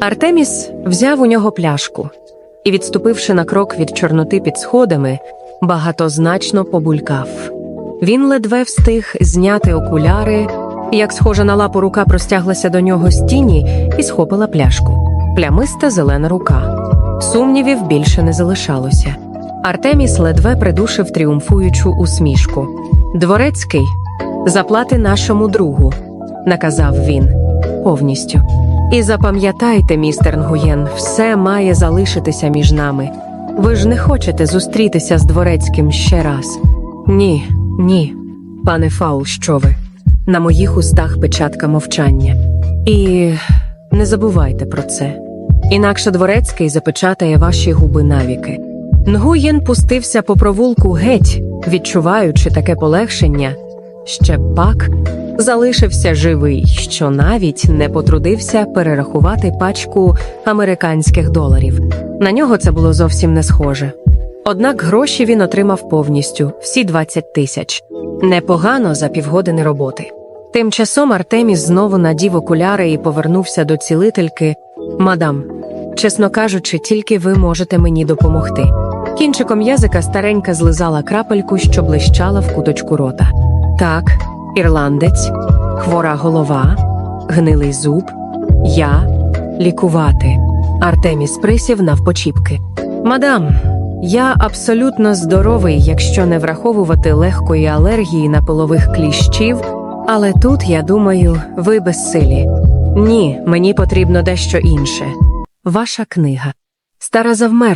Артеміс взяв у нього пляшку і, відступивши на крок від Чорноти під сходами, багатозначно побулькав. Він ледве встиг зняти окуляри, як схожа на лапу рука простяглася до нього з тіні і схопила пляшку. Плямиста зелена рука. Сумнівів більше не залишалося. Артеміс ледве придушив тріумфуючу усмішку. Дворецький, заплати нашому другу, наказав він повністю. І запам'ятайте, містер Нгуєн, все має залишитися між нами. Ви ж не хочете зустрітися з дворецьким ще раз. Ні, ні, пане Фаул, що ви? На моїх устах печатка мовчання. І не забувайте про це. Інакше дворецький запечатає ваші губи навіки. Нгуєн пустився по провулку геть, відчуваючи таке полегшення. Ще пак залишився живий, що навіть не потрудився перерахувати пачку американських доларів. На нього це було зовсім не схоже. Однак гроші він отримав повністю всі 20 тисяч. Непогано за півгодини роботи. Тим часом Артеміс знову надів окуляри і повернувся до цілительки. Мадам, чесно кажучи, тільки ви можете мені допомогти. Кінчиком язика старенька злизала крапельку, що блищала в куточку рота. Так, ірландець, хвора голова, гнилий зуб, я лікувати. Артеміс присів навпочіпки. Мадам, я абсолютно здоровий, якщо не враховувати легкої алергії на пилових кліщів, але тут, я думаю, ви безсилі. Ні, мені потрібно дещо інше. Ваша книга. Стара завмерла.